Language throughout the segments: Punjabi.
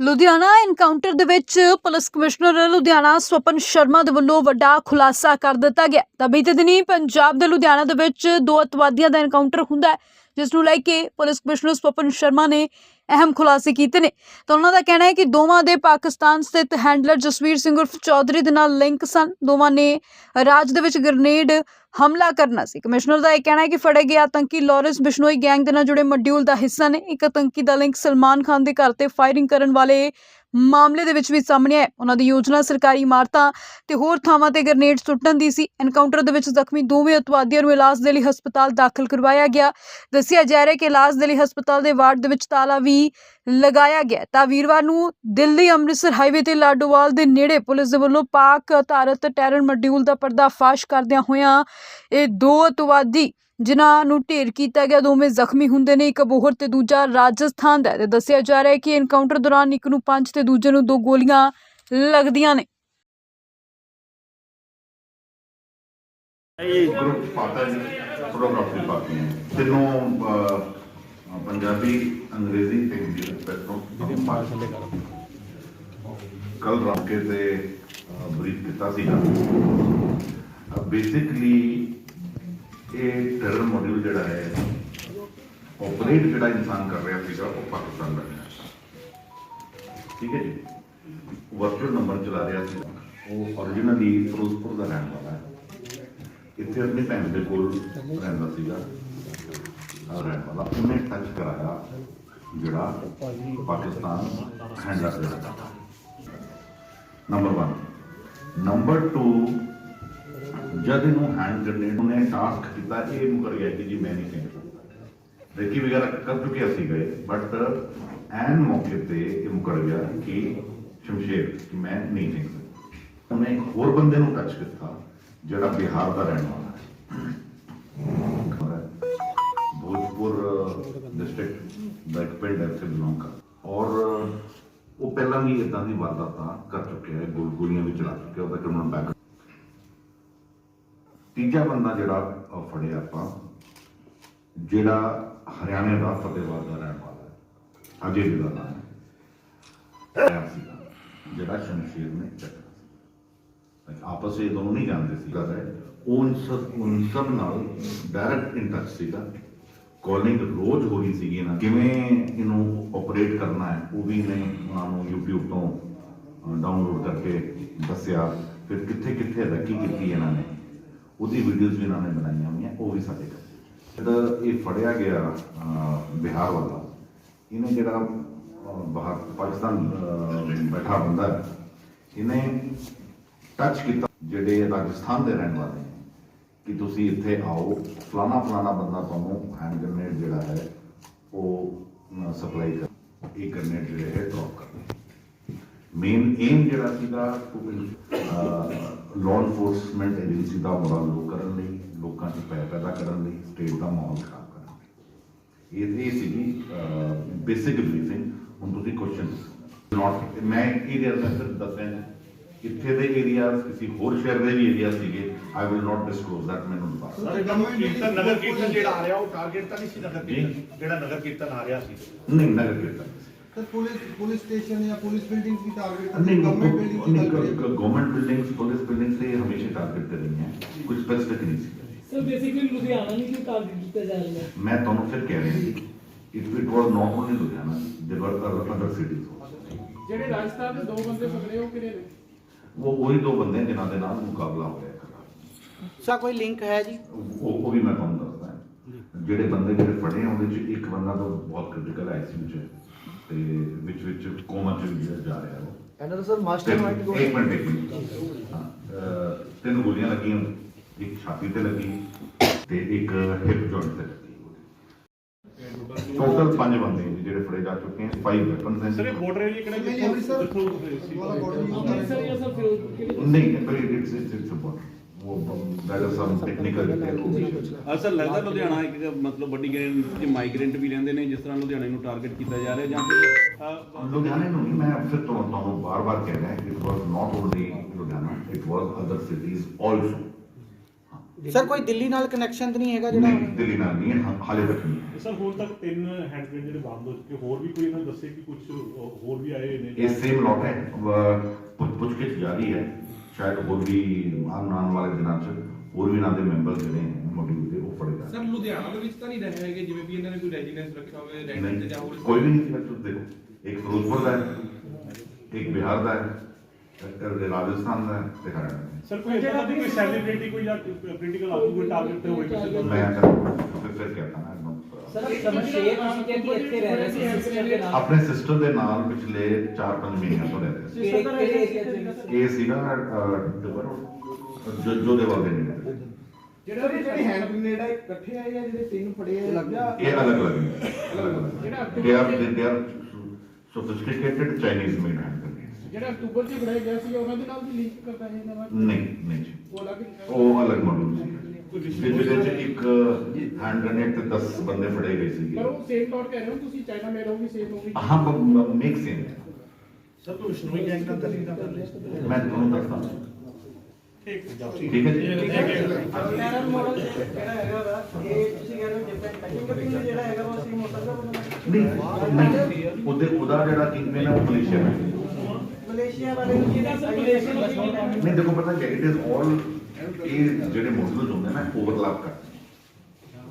ਲੁਧਿਆਣਾ ਇਨਕਾਊਂਟਰ ਦੇ ਵਿੱਚ ਪੁਲਿਸ ਕਮਿਸ਼ਨਰ ਲੁਧਿਆਣਾ ਸਵਪਨ ਸ਼ਰਮਾ ਦੇ ਵੱਲੋਂ ਵੱਡਾ ਖੁਲਾਸਾ ਕਰ ਦਿੱਤਾ ਗਿਆ। ਤਾਂ ਬੀਤੇ ਦਿਨੀ ਪੰਜਾਬ ਦੇ ਲੁਧਿਆਣਾ ਦੇ ਵਿੱਚ ਦੋ ਅਤਵਾਦੀਆਂ ਦਾ ਇਨਕਾਊਂਟਰ ਹੁੰਦਾ ਹੈ। ਜਿਸ ਨੂੰ ਲੈ ਕੇ ਪੁਲਿਸ ਕਮਿਸ਼ਨਰ ਸਵਪਨ ਸ਼ਰਮਾ ਨੇ ਅਹਿਮ ਖੁਲਾਸੇ ਕੀਤੇ ਨੇ। ਤਾਂ ਉਹਨਾਂ ਦਾ ਕਹਿਣਾ ਹੈ ਕਿ ਦੋਵਾਂ ਦੇ ਪਾਕਿਸਤਾਨ ਸਥਿਤ ਹੈਂਡਲਰ ਜਸਵੀਰ ਸਿੰਘ ਉਰਫ ਚੌਧਰੀ ਦੇ ਨਾਲ ਲਿੰਕ ਸਨ। ਦੋਵਾਂ ਨੇ ਰਾਜ ਦੇ ਵਿੱਚ ਗ੍ਰਨੇਡ ਹਮਲਾ ਕਰਨਾ ਸੀ। ਕਮਿਸ਼ਨਰ ਦਾ ਇਹ ਕਹਿਣਾ ਹੈ ਕਿ ਫੜੇ ਗਏ ਆਤੰਕੀ ਲਾਰੈਂਸ ਬਿਸ਼ਨੋਈ ਗੈਂਗ ਦੇ ਨਾਲ ਜੁੜੇ ਮੋਡਿਊਲ ਦਾ ਹਿੱਸਾ ਨੇ। ਇੱਕ ਆਤੰਕੀ ਦਾ ਲਿੰਕ ਸਲਮਾਨ ਖਾਨ ਦੇ ਘਰ ਤੇ ਫਾਇਰਿੰਗ ਕਰਨ ਵਾਲੇ ਮਾਮਲੇ ਦੇ ਵਿੱਚ ਵੀ ਸਾਹਮਣੇ ਆਇਆ ਉਹਨਾਂ ਦੀ ਯੋਜਨਾ, ਸਰਕਾਰੀ ਇਮਾਰਤਾਂ ਤੇ ਹੋਰ ਥਾਵਾਂ ਤੇ ਗ੍ਰਨੇਡ ਸੁੱਟਣ ਦੀ ਸੀ। ਐਨਕਾਊਂਟਰ ਦੇ ਵਿੱਚ ਜ਼ਖਮੀ ਦੋਵੇਂ ਅਤਵਾਦੀਆਂ ਨੂੰ ਇਲਾਜ ਦੇ ਲਈ ਹਸਪਤਾਲ ਦਾਖਲ ਕਰਵਾਇਆ ਗਿਆ। ਦੱਸਿਆ ਜਾ ਰਿਹਾ ਕਿ ਇਲਾਜ ਦੇ ਲਈ ਹਸਪਤਾਲ ਦੇ ਵਾਰਡ ਦੇ ਵਿੱਚ ਤਾਲਾ ਵੀ ਲਗਾਇਆ ਗਿਆ ਤਾਂ ਵੀਰਵਾਰ ਨੂੰ ਦਿੱਲੀ ਅੰਮ੍ਰਿਤਸਰ ਹਾਈਵੇ ਤੇ ਲਾਡੋਵਾਲ ਦੇ ਨੇੜੇ ਪੁਲਿਸ ਦੇ ਵੱਲੋਂ ਪਾਕ ਆਧਾਰਿਤ ਟੈਰਰ ਮੋਡਿਊਲ ਦਾ ਪਰਦਾਫਾਸ਼ ਕਰਦਿਆਂ ਹੋਇਆਂ ਇਹ ਦੋ ਅਤਵਾਦੀ ਜਿਨ੍ਹਾਂ ਨੂੰ ਢੇਰ ਕੀਤਾ ਗਿਆ ਦੋਵੇਂ ਜ਼ਖਮੀ ਹੁੰਦੇ ਨੇ। ਇੱਕ ਅਬੋਹਰ ਤੇ ਦੂਜਾ ਰਾਜਸਥਾਨ ਦਾ ਹੈ। ਤੇ ਦੱਸਿਆ ਜਾ ਰਿਹਾ ਹੈ ਕਿ ਐਨਕਾਊਂਟਰ ਦੌਰਾਨ ਇੱਕ ਨੂੰ ਪੰਜ ਤੇ ਦੂਜੇ ਨੂੰ ਦੋ ਗੋਲੀਆਂ ਲੱਗਦੀਆਂ ਨੇ। ਇਹ ਗਰੁੱਪ ਪਾਤਾ ਜੀ ਫੋਟੋਗ੍ਰਾਫੀ ਪਾਤੀ ਹੈ। ਤਿੰਨੋਂ ਅਹ, ਪੰਜਾਬੀ ਅੰਗਰੇਜ਼ੀ ਤੇ ਹਿੰਦੀ ਦੇ ਪੈਟਰੋਂ ਕੱਲ ਰਾਕੇ ਤੇ ਬਰੀਫ ਕੀਤਾ ਸੀਗਾ। ਬੇਸਿਕਲੀ ਇਹ ਟੈਰਰ ਮੋਡਿਊਲ ਜਿਹੜਾ ਹੈ ਆਪਰੇਟ ਜਿਹੜਾ ਇਨਸਾਨ ਕਰ ਰਿਹਾ ਸੀਗਾ ਉਹ ਪਾਕਿਸਤਾਨ ਦਾ ਹੈ ਠੀਕ ਹੈ ਜੀ ਵਰਚੁਅਲ ਨੰਬਰ ਚਲਾ ਰਿਹਾ ਸੀ ਉਹ originally ਫਿਰੋਜ਼ਪੁਰ ਦਾ ਰਹਿਣ ਵਾਲਾ ਹੈ ਇੱਥੇ ਆਪਣੀ ਭੈਣ ਦੇ ਕੋਲ ਰਹਿੰਦਾ ਸੀਗਾ ਆ ਰਹਿਣ ਵਾਲਾ ਉਹਨੇ ਟੱਚ ਕਰਾਇਆ ਜਿਹੜਾ ਪਾਕਿਸਤਾਨ ਹੈਂਡਲਰ ਦੇ ਨੰਬਰ 1 ਨੰਬਰ 2 ਜਦ ਇਹਨੂੰ ਹੈਂਡ ਗ੍ਰਨੇਡ ਉਹਨੇ ਟਾਸਕ ਕੀਤਾ, ਇਹ ਮੁਕਰ ਗਿਆ ਕਿ ਜੀ ਮੈਂ ਨਹੀਂ ਕਹਿੰਦਾ ਰੇਕੀ ਵਗੈਰਾ ਕਰ ਚੁੱਕਿਆ ਸੀ ਗਏ ਬਟ ਐਨ ਮੌਕੇ ਤੇ ਇਹ ਮੁਕਰ ਗਿਆ ਕਿ ਸ਼ਮਸ਼ੇਰ ਕਿ ਮੈਂ ਨਹੀਂ ਕਹਿੰਦਾ ਉਹਨੇ ਇੱਕ ਹੋਰ ਬੰਦੇ ਨੂੰ ਟੱਚ ਕੀਤਾ, ਜਿਹੜਾ ਬਿਹਾਰ ਦਾ ਰਹਿਣ ਵਾਲਾ ਹੈ। ਭੋਜਪੁਰ ਡਿਸਟ੍ਰਿਕਟ ਦਾ ਇੱਕ ਪਿੰਡ ਹੈ, ਇੱਥੇ ਬਿਲੋਂਗ ਕਰ। ਔਰ ਉਹ ਪਹਿਲਾਂ ਵੀ ਇਦਾਂ ਦੀ ਵਾਰਦਾਤਾਂ ਕਰ ਚੁੱਕਿਆ ਹੈ ਗੋਲ ਗੋਲੀਆਂ ਵੀ ਚਲਾ ਚੁੱਕਿਆ, ਉਹਦਾ ਕ੍ਰਿਮੀਨਲ ਬੈਕ ਤੀਜਾ ਬੰਦਾ ਜਿਹੜਾ ਫੜਿਆ ਆਪਾਂ, ਜਿਹੜਾ ਹਰਿਆਣੇ ਦਾ ਫਤਿਹਵਾਦ ਦਾ ਰਹਿਣ ਵਾਲਾ ਹੈ। ਅਜੇ ਜੀ ਦਾ ਨਾਮ ਹੈ। ਜਿਹੜਾ ਸ਼ਮਸ਼ੀਰ ਨੇ ਚੱਕਿਆ ਸੀ। ਆਪਸ ਵਿੱਚ ਇਹ ਦੋਨੋਂ ਨਹੀਂ ਜਾਣਦੇ ਸੀ। ਗੱਲ ਹੈ ਉਹ ਸਭ ਉਨ ਸਭ ਨਾਲ ਡਾਇਰੈਕਟ ਇਨ ਟੱਚ ਸੀਗਾ। ਕਾਲਿੰਗ ਰੋਜ਼ ਹੋ ਰਹੀ ਸੀਗੀ ਨਾ ਕਿਵੇਂ ਇਹਨੂੰ ਆਪਰੇਟ ਕਰਨਾ ਹੈ, ਉਹ ਵੀ ਨੇ ਉਹਨਾਂ ਨੂੰ YouTube ਤੋਂ ਡਾਊਨਲੋਡ ਕਰਕੇ ਦੱਸਿਆ। ਫਿਰ ਕਿੱਥੇ ਕਿੱਥੇ ਰੈਕੀ ਕੀਤੀ ਇਹਨਾਂ ਨੇ? ਉਹਦੀ ਵੀਡੀਓਜ਼ ਵੀ ਇਹਨਾਂ ਨੇ ਬਣਾਈਆਂ ਹੋਈਆਂ ਉਹ ਵੀ ਸਾਡੇ ਕੋਲ ਜਦੋਂ ਇਹ ਫੜਿਆ ਗਿਆ ਬਿਹਾਰ ਵਾਲਾ ਇਹਨੇ ਜਿਹੜਾ ਬਾਹਰ ਪਾਕਿਸਤਾਨ ਬੈਠਾ ਬੰਦਾ ਹੈ, ਇਹਨੇ ਟੱਚ ਕੀਤਾ। ਜਿਹੜੇ ਰਾਜਸਥਾਨ ਦੇ ਰਹਿਣ ਵਾਲੇ ਕਿ ਤੁਸੀਂ ਇੱਥੇ ਆਓ ਫਲਾਣਾ ਫਲਾਣਾ ਬੰਦਾ ਤੁਹਾਨੂੰ ਹੈਂਡ ਗ੍ਰਨੇਡ ਜਿਹੜਾ ਹੈ ਉਹ ਸਪਲਾਈ ਕਰ ਇਹ ਗ੍ਰਨੇਡ ਜਿਹੜੇ ਹੈ ਡ੍ਰੌਪ ਕਰਨਾ ਮੇਨ ਏਮ ਜਿਹੜਾ ਸੀਗਾ ਲਾਅ ਐਨਫੋਰਸਮੈਂਟ ਏਜੰਸੀ ਦਾ ਮੋਰਲ ਲੋ ਕਰਨ ਲਈ ਲੋਕਾਂ 'ਚ ਭੈ ਪੈਦਾ ਕਰਨ ਲਈ ਸਟੇਟ ਦਾ ਮਾਹੌਲ ਖਰਾਬ ਕਰਨ ਲਈ। ਇਹ ਇਹ ਸੀਗੀ ਬੇਸਿਕ ਬਰੀਫਿੰਗ ਹੁਣ ਤੁਸੀਂ ਕੁਐਸਚਨ ਨਾਟ ਮੈਂ ਏਰੀਆ ਦਾ ਸਿਰਫ ਦੱਸਿਆ ਇੱਥੇ ਦੇ ਏਰੀਆਜ਼ ਕਿਸੇ ਹੋਰ ਸ਼ਹਿਰ ਦੇ ਵੀ ਏਰੀਆ ਸੀਗੇ। I will not disclose that ਮੈਨੂੰ ਨਹੀਂ ਪਤਾ। ਸਾਰੇ ਕੀਰਤਨ ਨਗਰ ਕੀਰਤਨ ਜਿਹੜਾ ਆ ਰਿਹਾ ਉਹ ਟਾਰਗੇਟ ਤਾਂ ਨਹੀਂ ਸੀ ਨਗਰ ਕੀਰਤਨ। ਜਿਹੜਾ ਨਗਰ ਕੀਰਤਨ ਆ ਰਿਹਾ ਸੀ। ਨਹੀਂ ਨਗਰ ਕੀਰਤਨ। ਸਰ ਪੁਲਿਸ ਪੁਲਿਸ ਸਟੇਸ਼ਨ या पुलिस बिल्डिंग की टारगेट नहीं गवर्नमेंट बिल्डिंग की बात करें गवर्नमेंट बिल्डिंग्स पुलिस बिल्डिंग से हमेशा टारगेट कर रही हैं कुछ स्पेसिफिक नहीं सी ਸਰ ਬੇਸਿਕਲੀ ਲੁਧਿਆਣਾ ਨਹੀਂ ਕਿਉਂ ਟਾਰਗੇਟ ਕੀਤਾ ਜਾ ਰਿਹਾ ਹੈ मैं ਤੁਹਾਨੂੰ ਫਿਰ ਕਹਿ ਰਿਹਾ ਸੀ it it was not only Ludhiana there were other cities ਜਿਹੜੇ ਰਾਜਸਥਾਨ ਦੇ ਦੋ ਬੰਦੇ ਪਕੜੇ ਉਹ ਕਿਹੜੇ ਨੇ वो वही दो बंदे हैं जिन्हों के नाल मुकाबला हो गया ਸਾ ਕੋਈ ਲਿੰਕ ਹੈ ਜੀ ਉਹ ਉਹ ਵੀ ਮੈਂ ਤੁਹਾਨੂੰ ਦੱਸਦਾ ਜਿਹੜੇ ਬੰਦੇ ਜਿਹੜੇ ਫੜੇ ਆ ਉਹਦੇ ਚ ਇੱਕ ਬੰਦਾ ਤਾਂ ਬਹੁਤ ਕ੍ਰਿਟੀਕਲ ਆਈਸੀਯੂ ਚ ਹੈ ਤੇ ਵਿੱਚ ਵਿੱਚ ਕੋਮਾ ਚ ਜਾ ਰਿਹਾ ਉਹ। ਕਹਿੰਦਾ ਸਰ ਮਾਸਟਰ ਮਾਈਂਡ ਕੋ ਇੱਕ ਤਿੰਨ ਗੋਲੀਆਂ ਲੱਗੀਆਂ। ਇੱਕ ਛਾਤੀ ਤੇ ਲੱਗੀ ਤੇ ਇੱਕ ਹਿਪ ਜੁਆਇੰਟ ਤੇ ਟੋਟਲ ਪੰਜ ਬੰਦੇ ਨੇ ਜਿਹੜੇ ਫੜੇ ਜਾ ਚੁੱਕੇ ਹਨ five weapons sir border area ਕਿਹੜਾ ਨਹੀਂ, ਜਿੱਥੋਂ- ਜਿੱਥੋਂ ਸੀ? ਅੰਮ੍ਰਿਤਸਰ ਜਾਂ ਸਰ ਫਿਰੋਜ਼ਪੁਰ ਕਿਹੜੀ ਨਹੀਂ ਪਰ ਇਟਸ ਇਟਸ ਇਟਸ ਅ ਉਹ ਦੈਟ ਇਜ਼ ਸਮ ਟੈਕਨੀਕਲ ਅਸਰ ਲੱਗਦਾ ਲੁਧਿਆਣਾ ਇੱਕ ਮਤਲਬ ਵੱਡੀ ਗ੍ਰੇਨ ਚ ਮਾਈਗ੍ਰੈਂਟ ਵੀ ਰਹਿੰਦੇ ਨੇ ਜਿਸ ਤਰ੍ਹਾਂ ਲੁਧਿਆਣੇ ਨੂੰ ਟਾਰਗੇਟ ਕੀਤਾ ਜਾ ਰਿਹਾ ਜਾਂ ਫਿਰ ਲੁਧਿਆਣੇ ਨੂੰ ਨਹੀਂ ਮੈਂ ਫਿਰ ਤੋਂ ਤੁਹਾਨੂੰ ਬਾਰ-ਬਾਰ ਕਹਿ ਰਿਹਾ it was not only Ludhiana it was other cities also sir ਕੋਈ ਦਿੱਲੀ ਨਾਲ ਕਨੈਕਸ਼ਨ ਤਾਂ ਨਹੀਂ ਹੈਗਾ ਜਿਹੜਾ ਦਿੱਲੀ ਨਾਲ ਨਹੀਂ ਹੈ, ਹਾਲੇ ਤੱਕ ਨਹੀਂ। ਸਰ ਹੁਣ ਤੱਕ ਤਿੰਨ ਹੈਂਡ ਗ੍ਰੇਨੇਡ ਜਿਹੜੇ ਬੰਦ ਹੋ ਚੁੱਕੇ ਹੋਰ ਵੀ ਕੋਈ ਇਹਨਾਂ ਦੱਸੇ ਕਿ ਕੁਝ ਹੋਰ ਵੀ ਆਏ ਨੇ ਇਹ ਸੇਮ ਲੋਟ ਹੈ ਪੁੱਛਗਿੱਛ ਜਾਰੀ ਹੈ। ਸ਼ਾਇਦ ਹੋਰ ਵੀ ਆਉਣ ਆਉਣ ਵਾਲੇ ਦਿਨਾਂ 'ਚ ਹੋਰ ਵੀ ਇਹਨਾਂ ਦੇ ਮੈਂਬਰ ਜਿਹੜੇ ਮੋਡਿਊਲ ਦੇ ਉਹ ਫੜੇ ਸਰ ਲੁਧਿਆਣਾ ਦੇ ਵਿੱਚ ਤਾਂ ਨਹੀਂ ਰਹੇ ਹੈਗੇ ਜਿਵੇਂ ਵੀ ਇਹਨਾਂ ਨੇ ਕੋਈ ਰੈਜ਼ੀਡੈਂਸ ਰੱਖਿਆ ਹੋਵੇ ਰੈਂਟ ਤੇ ਜਾਂ ਹੋਰ ਕੋਈ ਵੀ ਨਹੀਂ ਤੁਸੀਂ ਦੇਖੋ ਇੱਕ ਫਿਰੋਜ਼ਪੁਰ ਦਾ ਹੈ ਇੱਕ ਬਿਹਾਰ ਦਾ ਹੈ ਇੱਕ ਰਾਜਸਥਾਨ ਦਾ ਹੈ ਤੇ ਹਰਿਆਣਾ ਦਾ ਹੈ। ਸਰ ਕੋਈ ਇਦਾਂ ਦੀ ਕੋਈ ਸੈਲੀਬ੍ਰਿਟੀ ਕੋਈ ਜਾਂ ਪੋਲੀਟੀਕਲ ਆਗੂ ਕੋਈ ਟਾਰਗੇਟ ਤੇ ਹੋਵੇ ਕਿਸੇ ਦਾ ਮੈਂ ਤਾਂ? ਫਿਰ ਫਿਰ ਨਾ ਆਪਣੇ ਸਿਸਟਰ ਦੇ ਨਾਲ ਪਿਛਲੇ 4-5 ਮਹੀਨਿਆਂ ਤੋਂ ਰਹਿ ਰਹੇ ਸੀ। ਇਹ ਸੀਗਾ ਜੋ ਜੋ ਦੇ ਵਾਲੇ ਨੇ ਜਿਹੜਾ ਜਿਹੜੇ ਹੈਂਡ ਗ੍ਰੇਨੇਡ ਆ ਇਕੱਠੇ ਆਏ ਆ ਜਿਹੜੇ ਤਿੰਨ ਫੜੇ ਆ ਜਾਂ ਇਹ ਅਲੱਗ ਅਲੱਗ ਨੇ। ਜਿਹੜਾ ਅਕਤੂਬਰ 'ਚ ਬਣਾਇਆ ਗਿਆ ਸੀ ਉਹਨਾਂ ਦੇ ਨਾਲ ਵੀ ਲਿੰਕ ਕਰਦਾ ਹੈ ਇਹਨਾਂ ਨਾਲ ਨਹੀਂ ਨਹੀਂ। ਜੀ। ਉਹ ਅਲੱਗ ਉਹ ਅਲੱਗ ਮਾਡਲ ਸੀ। ਜਿਹਦੇ ਵਿੱਚ ਇੱਕ ਹੈਂਡ ਗ੍ਰੇਨੇਡ ਤੇ 10 ਬੰਦੇ ਫੜੇ ਗਏ ਸੀਗੇ ਪਰ ਉਹ ਸੇਮ ਲੋਟ ਕਹਿ ਰਹੇ ਹੋ ਤੁਸੀਂ ਚਾਈਨਾ ਮੇਡ ਹੋਗੀ ਸੇਮ ਹੋਗੀ ਹਾਂ ਮਿਕਸ ਇਨ ਸਰ ਤੋਂ ਵਿਸ਼ਨੋਈ ਗੈਂਗ ਦਾ ਦਲੀ ਦਾ ਕਰ ਲਿਆ ਮੈਂ ਤੁਹਾਨੂੰ ਦੱਸਦਾ ਠੀਕ ਠੀਕ ਹੈ। ਜੀ। ਟੈਰਰ ਮਾਡਲ ਜਿਹੜਾ ਹੈਗਾ ਵਾ ਇਹ ਤੁਸੀਂ ਕਹਿ ਰਹੇ ਹੋ ਜਿਹੜਾ ਹੈਗਾ ਵਾ ਸੇਮ ਹੋ ਸਕਦਾ ਨਹੀਂ ਨਹੀਂ ਉਹਦੇ ਉਹਦਾ ਜਿਹੜਾ ਕਿੰਗਪਿਨ ਹੈ ਉਹ ਮਲੇਸ਼ੀਆ ਹੈ। ਮਲੇਸ਼ੀਆ ਵਾਲੇ ਨੂੰ ਜਿਹੜਾ ਸਰ ਮਲੇਸ਼ੀਆ ਨਹੀਂ ਦੇਖੋ ਪਤਾ ਕਿ ਇਟ ਇਜ਼ ਆਲ ਇਹ ਜਿਹੜੇ ਮੋਡਲਸ ਹੁੰਦੇ ਨੇ ਓਵਰਲੈਪ ਕਰਦੇ।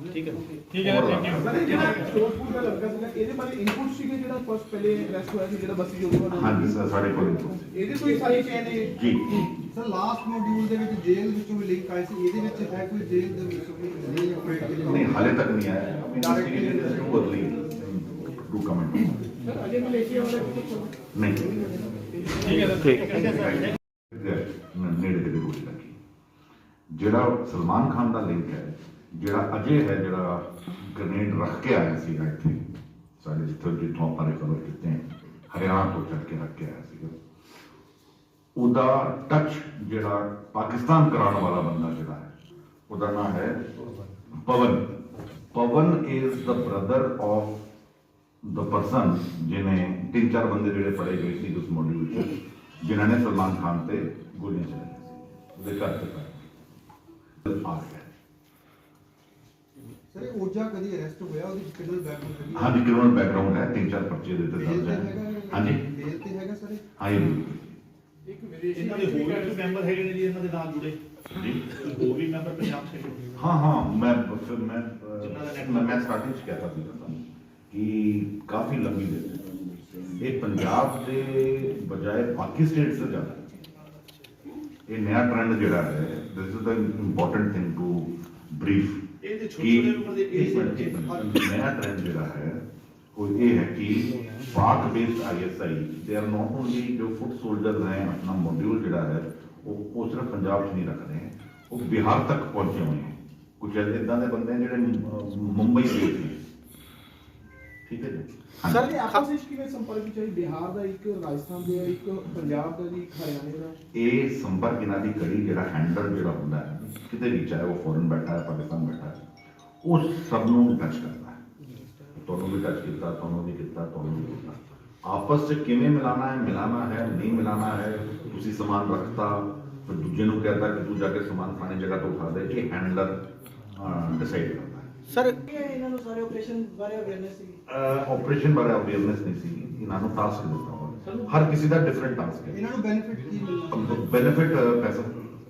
ਠੀਕ ਹੈ ਠੀਕ ਹੈ ਸਰ ਇਹ ਜਿਹੜਾ ਫਿਰੋਜ਼ਪੁਰ ਦਾ ਲੜਕਾ ਸੀਗਾ ਇਹਦੇ ਬਾਰੇ ਇਨਪੁਟ ਸੀਗੇ ਜਿਹੜਾ ਫਸਟ ਪਹਿਲੇ ਅਰੈਸਟ ਹੋਇਆ ਸੀ ਜਿਹੜਾ ਬਸੀ ਜੋਗੀ ਹਾਂਜੀ ਸਰ ਸਾਡੇ ਕੋਲ input ਸੀ। ਇਹਦੇ ਹੀ ਸਾਰੀ ਚੇਨ ਹੈ ਜੀ। ਸਰ ਲਾਸਟ ਮੋਡਿਊਲ ਦੇ ਵਿੱਚ ਜੇਲ੍ਹ ਵਿੱਚੋਂ ਵੀ ਲਿੰਕ ਆਈ ਸੀ ਇਹਦੇ ਵਿੱਚ ਹੈ ਕੋਈ ਜੇਲ੍ਹ ਦੇ ਵਿੱਚ ਕੋਈ ਲਿੰਕ ਆਪਰੇਟ ਕੀਤਾ ਨਹੀਂ ਹਾਲੇ ਤੱਕ ਨਹੀਂ ਆਇਆ। Investigation is too early to comment sir Ajay Malaysia ਵਾਲੇ ਵੀ ਕੁਝ ਨਹੀਂ। ਠੀਕ ਹੈ ਠੀਕ ਨੇੜੇ ਦੇ ਕੋਲ ਲੱਗੀ ਜਿਹੜਾ ਸਲਮਾਨ ਖਾਨ ਦਾ ਲਿੰਕ ਹੈ ਜਿਹੜਾ ਅਜੇ ਹੈ ਜਿਹੜਾ ਗ੍ਰਨੇਡ ਰੱਖ ਕੇ ਆਇਆ ਸੀ ਇੱਥੇ, ਸਾਡੇ ਜਿੱਥੋਂ ਜਿੱਥੋਂ ਆਪਾਂ ਰਿਕਵਰ ਕੀਤੇ ਹਨ ਹਰਿਆਣਾ ਤੋਂ ਚੱਕ ਕੇ ਰੱਖ ਕੇ ਆਇਆ ਸੀਗਾ। ਉਹਦਾ ਟੱਚ ਜਿਹੜਾ ਪਾਕਿਸਤਾਨ ਕਰਾਉਣ ਵਾਲਾ ਬੰਦਾ ਜਿਹੜਾ ਹੈ, ਉਹਦਾ ਨਾਮ ਹੈ Pawan. Pawan is the brother of the person ਜਿਹਨੇ ਤਿੰਨ ਚਾਰ ਬੰਦੇ ਜਿਹੜੇ ਫੜੇ ਗਏ ਸੀ ਉਸ ਮੋਡਿਊਲ ਚ ਜਿਨ੍ਹਾਂ ਨੇ ਸਲਮਾਨ ਖਾਨ ਤੇ ਗੋਲੀਆਂ ਚਲਾਈਆਂ ਸੀ, ਉਹਦੇ ਘਰ ਤੇ ਪਏ। ਆ ਗਿਆ। ਸਰ ਇਹ ਓਜਾ ਕਦੀ ਅਰੈਸਟ ਹੋਇਆ ਉਹਦੀ ਕ੍ਰਿਮੀਨਲ ਬੈਕਗ੍ਰਾਉਂਡ ਹੈਗੀ ਹਾਂਜੀ ਕ੍ਰਿਮੀਨਲ ਬੈਕਗ੍ਰਾਉਂਡ ਹੈ ਤਿੰਨ ਚਾਰ ਪਰਚੇ ਦੇ ਤੇ ਜੇਲ੍ਹ ਦਰਜ ਤੇ ਹੈਗਾ ਹੈ ਹਾਂਜੀ ਜੇਲ੍ਹ ਤੇ ਹੈਗਾ ਸਰ ਇਹ? ਹਾਂਜੀ ਇੱਕ ਵਿਦੇਸ਼ੀ ਇਹਨਾਂ ਦੇ ਹੋਰ ਵੀ ਮੈਂਬਰ ਹੈਗੇ ਨੇ ਜੀ ਇਹਨਾਂ ਦੇ ਨਾਲ ਜੁੜੇ ਜੀ ਹੋਰ ਵੀ ਮੈਂਬਰ ਪੰਜਾਬ ਸੇ ਹਾਂ ਹਾਂ ਮੈਂ ਫਿਰ ਮੈਂ ਜਿਨ੍ਹਾਂ ਦਾ ਅਹ, network ਮੈਂ ਮੈਂ ਸਟਾਰਟਿੰਗ ਚ ਕਹਿਤਾ ਸੀ ਤੁਹਾਨੂੰ ਕਿ ਕਾਫੀ ਲੰਬੀ ਲਿਸਟ ਹੈ ਇਹ ਪੰਜਾਬ ਦੇ ਬਜਾਏ ਬਾਕੀ ਸਟੇਟਸ ਤੋਂ ਜ਼ਿਆਦਾ ਹੈ। ਇਹ ਨया ਟ੍ਰੈਂਡ ਜਿਹੜਾ ਹੈ this is the important thing to brief ਇਹ ਤੇ ਛੋਟੇ ਛੋਟੇ ਉਮਰ ਦੇ ਇੱਕ ਮਿੰਟ। ਨया ਟ੍ਰੈਂਡ ਜਿਹੜਾ ਹੈ ਉਹ ਇਹ ਹੈ ਕਿ Pak based ISI they are not only ਜੋ ਫੁੱਟ ਸੋਲਜਰਸ ਹੈ ਆਪਣਾ ਮੋਡਿਊਲ ਜਿਹੜਾ ਹੈ ਉਹ ਉਹ ਸਿਰਫ ਪੰਜਾਬ 'ਚ ਨਹੀਂ ਰੱਖ ਰਹੇ ਉਹ ਬਿਹਾਰ ਤੱਕ ਪਹੁੰਚੇ ਹੋਏ ਹੈ ਕੁਝ ਇਦਾਂ ਦੇ ਬੰਦੇ ਜਿਹੜੇ ਮੁੰਬਈ ਦੇ ਨੇ। ਠੀਕ ਹੈ ਜੀ। ਸਰ ਇਹ ਆਪਸ ਵਿੱਚ ਕਿਵੇਂ ਸੰਪਰਕ ਆਈ ਬਿਹਾਰ ਦਾ ਇੱਕ ਰਾਜਸਥਾਨ ਦਾ ਇੱਕ ਪੰਜਾਬ ਦਾ ਜੀ ਇੱਕ ਹਰਿਆਣੇ ਦਾ? ਇਹ ਸੰਪਰਕ ਇਹਨਾਂ ਦੀ ਕੜੀ ਜਿਹੜਾ ਹੈਂਡਲ ਜਿਹੜਾ ਹੁੰਦਾ ਹੈ ਕਿਤੇ ਵੀ ਚਾਹੇ ਉਹ ਫੋਰਨ ਬੈਠਾ ਹੈ ਪਾਕਿਸਤਾਨ ਬੈਠਾ ਹੈ। ਉਹ ਸਭ ਨੂੰ ਟੱਚ ਕਰਦਾ ਹੈ। ਤੁਹਾਨੂੰ ਵੀ ਟੱਚ ਕੀਤਾ ਤੁਹਾਨੂੰ ਵੀ ਕੀਤਾ ਤੁਹਾਨੂੰ ਵੀ ਕੀਤਾ। ਆਪਸ 'ਚ ਕਿਵੇਂ ਮਿਲਾਣਾ ਹੈ ਮਿਲਾਣਾ ਹੈ ਨਹੀਂ ਮਿਲਾਣਾ ਹੈ ਤੁਸੀਂ ਸਮਾਨ ਰੱਖਤਾ ਫਿਰ ਦੂਜੇ ਨੂੰ ਕਹਿੰਦਾ ਕਿ ਤੂੰ ਜਾ ਕੇ ਸਮਾਨ ਖਾਣੇ ਜਗ੍ਹਾ ਤੋਂ ਉਠਾ ਦੇ ਇਹ ਹੈਂਡਲਰ ਡਿਸਾਈਡ ਕਰਦਾ ਹੈ। ਸਰ ਇਹਨਾਂ ਨੂੰ ਸਾਰੇ ਆਪਰੇਸ਼ਨ ਬਾਰੇ ਅਵੇਅਰਨੈਸ ਸੀ ਆਪਰੇਸ਼ਨ ਬਾਰੇ ਅਵੇਅਰਨੈਸ ਨਹੀਂ ਸੀ ਇਹਨਾਂ ਨੂੰ ਟਾਸਕ ਦਿੱਤਾ ਹੋਇਆ ਹਰ ਕਿਸੇ ਦਾ ਡਿਫਰੈਂਟ ਟਾਸਕ ਹੈ। ਇਹਨਾਂ ਨੂੰ ਬੈਨੀਫਿਟ ਕੀ ਮਿਲਦਾ? ਬੈਨੀਫਿਟ ਪੈਸਾ।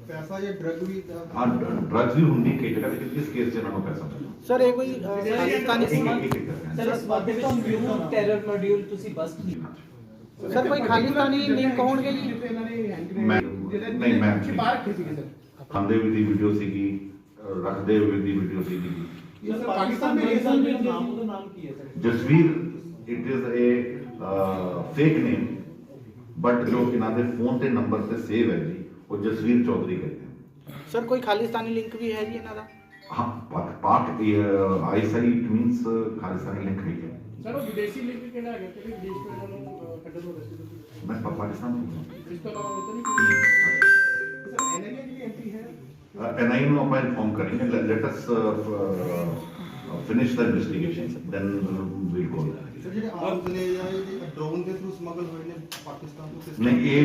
ਪੈਸਾ ਜਾਂ ਡਰਗ ਵੀ ਤਾਂ ਹਾਂ ਡਰੱਗਸ ਵੀ ਹੁੰਦੀ ਕਈ ਜਗ੍ਹਾ ਤੇ ਇਸ ਕੇਸ 'ਚ ਇਹਨਾਂ ਨੂੰ ਪੈਸਾ ਮਿਲਦਾ। ਸਰ ਇਹ ਕੋਈ ਅਹ, ਖਾਲਿਸਤਾਨੀ ਇੱਕ ਇੱਕ ਇੱਕ ਸਰ ਇਸ ਪਾਕਿਸਤਾਨ ਵਿਊ ਟੈਰਰ ਮੋਡਿਊਲ ਤੁਸੀਂ ਬਸ ਕਰਕੇ ਸਰ ਕੋਈ ਖਾਲਿਸਤਾਨੀ ਲਿੰਕ ਹੋਣਗੇ ਜੀ? ਜਿੱਥੇ ਇਹਨਾਂ ਨੇ ਹੈਂਡ ਮੈਂ- ਗ੍ਰੇਨੇਡ ਨਹੀਂ, ਮੈਂ- ਛਿਪਾ ਰੱਖੇ ਸੀਗੇ ਸਰ ਖਾਂਦੇ ਵੀ ਦੀ ਵੀਡੀਓ ਸੀਗੀ ਅਹ ਰੱਖਦੇ ਹੋਏ ਦੀ ਵੀਡੀਓ ਸੀਗੀ। ਇਹ ਸਰ ਪਾਕਿਸਤਾਨ ਦੇ ਰੇਸਲ ਵਿੱਚ ਨਾਮ ਉਹਦਾ ਨਾਮ ਕੀ ਹੈ sir Jasvir it is a fake name but ਜੋ ਇਹਨਾਂ ਦੇ ਫੋਨ ਤੇ ਨੰਬਰ ਤੇ ਸੇਵ ਹੈ ਜੀ। ਉਹ ਜਸਵੀਰ ਚੌਧਰੀ ਕਹਿੰਦੇ ਹਨ ਸਰ ਕੋਈ ਖਾਲਿਸਤਾਨੀ ਲਿੰਕ ਵੀ ਹੈ ਜੀ ਇਹਨਾਂ ਦਾ ਹਾਂ Pak Pak ISI it means Khalistani link ਹੈ ਸਰ ਉਹ ਵਿਦੇਸ਼ੀ ਲਿੰਕ ਕਿਹੜਾ ਹੈਗਾ ਕਿਹੜੇ ਵਿਦੇਸ਼ ਤੋਂ ਇਹਨਾਂ ਨੂੰ ਅਹ, ਕੱਢਣ ਨੂੰ ਦੱਸੋ ਤੁਸੀਂ ਮੈਂ ਪਾ- ਪਾਕਿਸਤਾਨ ਤੋਂ ਇਸ ਤੋਂ ਇਲਾਵਾ ਉਹ ਤਾਂ ਨਹੀਂ ਕੋਈ sir NIA the entry finish the investigation then uh, we go. there drone के थ्रू स्मगल हुए पाकिस्तान को नहीं ये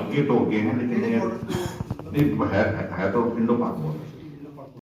अगे तो हो गए हैं लेकिन तो- है तो इंडो पाक बोल रहे